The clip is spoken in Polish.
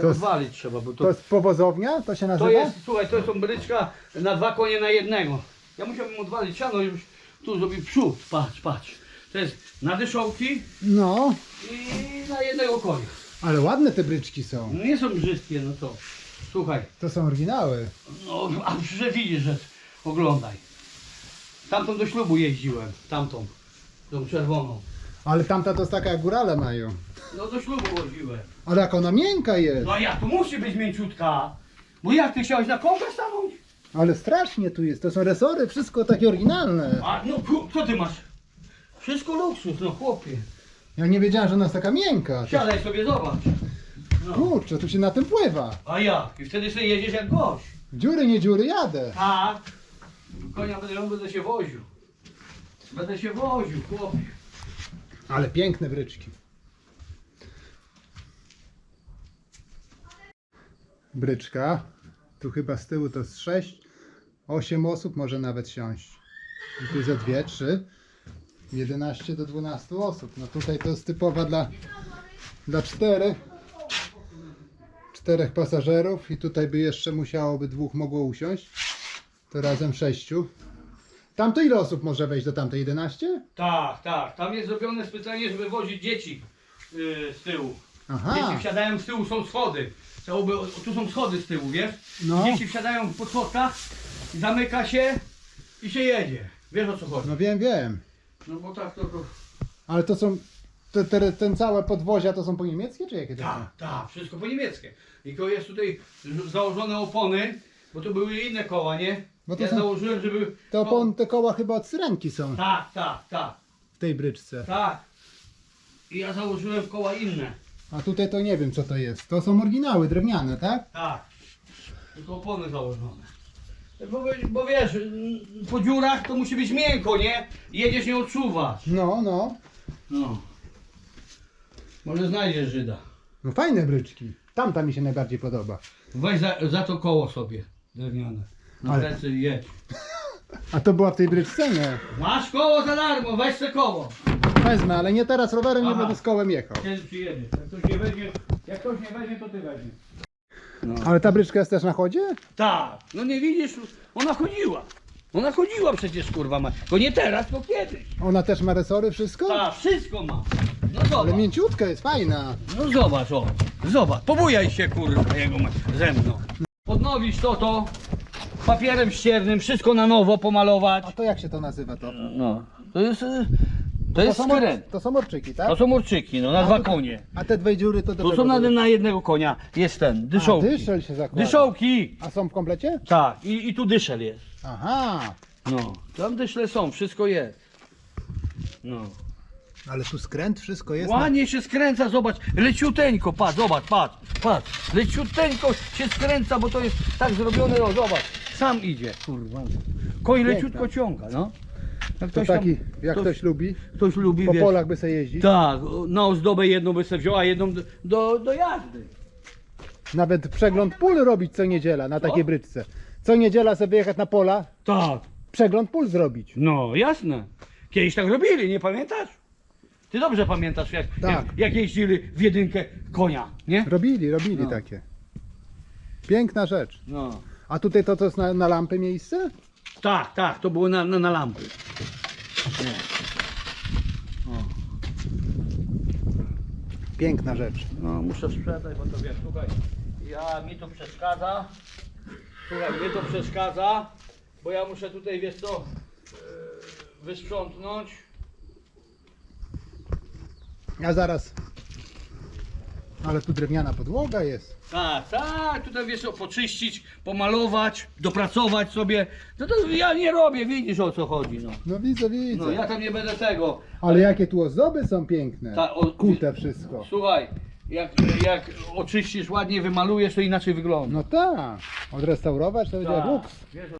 To jest- odwalić trzeba, bo To to, jest powozownia? To się nazywa? to jest, słuchaj, to są bryczka na dwa konie na jednego. Ja musiałbym odwalić siano już tu zrobić przód, patrz, patrz. To jest na dyszołki No, i na jednego konia. ale ładne te bryczki są. Nie są brzydkie, no to. Słuchaj, To są oryginały. no a że widzisz, że oglądaj. Tamtą do ślubu jeździłem, tamtą, tą czerwoną. Ale tamta to jest taka jak górale mają. No do ślubu woziłem. Ale jak ona miękka jest. No ja tu musi być mięciutka. Bo jak ty chciałeś na kąpę stanąć? Ale strasznie tu jest. To są resory, wszystko takie oryginalne. A no ku- co ty masz? Wszystko luksus, no chłopie. Ja nie wiedziałem, że ona jest taka miękka. Siadaj sobie, zobacz. No. Kurczę, tu się na tym pływa. A jak? I wtedy sobie jedziesz jak gość. Dziury, nie dziury, jadę. Tak. Konia będę, będę się woził. Będę się woził, chłopie. Ale piękne bryczki. Bryczka. Tu chyba z tyłu to jest 6, 8 osób może nawet siąść. I tu ze 2, 3, 11 do 12 osób. No tutaj to jest typowa dla, dla czterech, czterech pasażerów i tutaj by jeszcze musiałoby dwóch mogło usiąść. To razem sześciu. Tam to ile osób może wejść do tamtej 11? Tak, tak. Tam jest zrobione specjalnie, żeby wozić dzieci yy, z tyłu. Aha. Dzieci wsiadają z tyłu, są schody. O, tu są schody z tyłu, wiesz? No. Dzieci wsiadają po schodkach, zamyka się i się jedzie. Wiesz o co chodzi? No wiem, wiem. No bo tak to... to Ale to są. Te, te, ten całe podwozia to są po niemieckie, czy jakie to są? tak, tak, wszystko po niemieckie. Tylko jest tutaj założone opony, bo to były inne koła, nie? Bo to ja są- założyłem, żeby... Te opon, te koła chyba od syrenki są Tak, tak, tak, w tej bryczce. tak. I ja założyłem koła inne. A tutaj to nie wiem co to jest. To są oryginały drewniane, tak? Tak. Tylko opony założone. Bo, bo wiesz, po dziurach to musi być miękko, nie? Jedziesz nie odczuwasz. No, no. No. Może znajdziesz Żyda. No fajne bryczki. Tamta mi się najbardziej podoba. Weź za, za to koło sobie drewniane. Na Ale- plecy jedź. A to była w tej bryczce? Nie. Masz koło za darmo, weź te koło. Wezmę, ale nie teraz rowerem, nie Aha. będę z kołem jechał. Kiedy przyjedziesz. Jak ktoś nie weźmie, jak ktoś nie weźmie, to ty weźmiesz. No. Ale ta bryczka jest też na chodzie? Tak, no nie widzisz, ona chodziła. Ona chodziła przecież kurwa ma. To nie teraz, to kiedyś. Ona też ma resory, wszystko? Tak, wszystko ma. No Ale zobacz. mięciutka jest, fajna. No zobacz, o. Zobacz, pobujaj się kurwa jego ma ze mną. Odnowić to, to papierem ściernym, wszystko na nowo pomalować. A to jak się to nazywa to? No, to jest, y, to jest są, skręt. to są orczyki, tak? To są murczyki, no na dwa to- konie. A te dwie dziury to do czego są na, były? na jednego konia, jest ten, dyszołki. Dyszel się zakłada. Dyszołki! A są w komplecie? Tak, i, i tu dyszel jest. Aha. No, tam dyszle są, wszystko jest. No. Ale tu skręt, wszystko jest. na- Ładnie się skręca, zobacz, leciuteńko, patrz, zobacz, patrz, patrz, leciuteńko się skręca, bo to jest tak zrobione, no zobacz, sam idzie, kurwa. Koń leciutko ciąga, no. Jak To ktoś tam- taki, jak ktoś, lubi, ktoś lubi, po wiesz, polach by sobie jeździć. tak, na ozdobę jedną by sobie wziął, a jedną do, do, do jazdy. Nawet przegląd pól robić co niedziela na takiej bryczce. Co niedziela sobie jechać na pola, Tak, przegląd pól zrobić. no jasne. Kiedyś tak robili, nie pamiętasz? Ty dobrze pamiętasz, jak, Tak. jak, jak jeździli w jedynkę konia, nie? Robili, robili No. takie. Piękna rzecz. No. A tutaj to, to jest na, na lampy miejsce? Tak, tak, to było na, na, na lampy. Piękna rzecz. No, muszę sprzedać, bo to wiesz, słuchaj, ja, mi to przeszkadza, słuchaj, mnie to przeszkadza, bo ja muszę tutaj, wiesz co, e, wysprzątnąć. A zaraz. Ale tu drewniana podłoga jest. Tak, tak, tutaj wiesz co, poczyścić, pomalować, dopracować sobie. No to ja nie robię, widzisz o co chodzi, no. No widzę, widzę. No ja tam nie będę tego. Ale jakie tu ozdoby są piękne. Ta, o, Kute wszystko. Słuchaj, jak, jak oczyścisz ładnie, wymalujesz, to inaczej wygląda. No tak. Odrestaurować to będzie Tak. luks. Wiesz,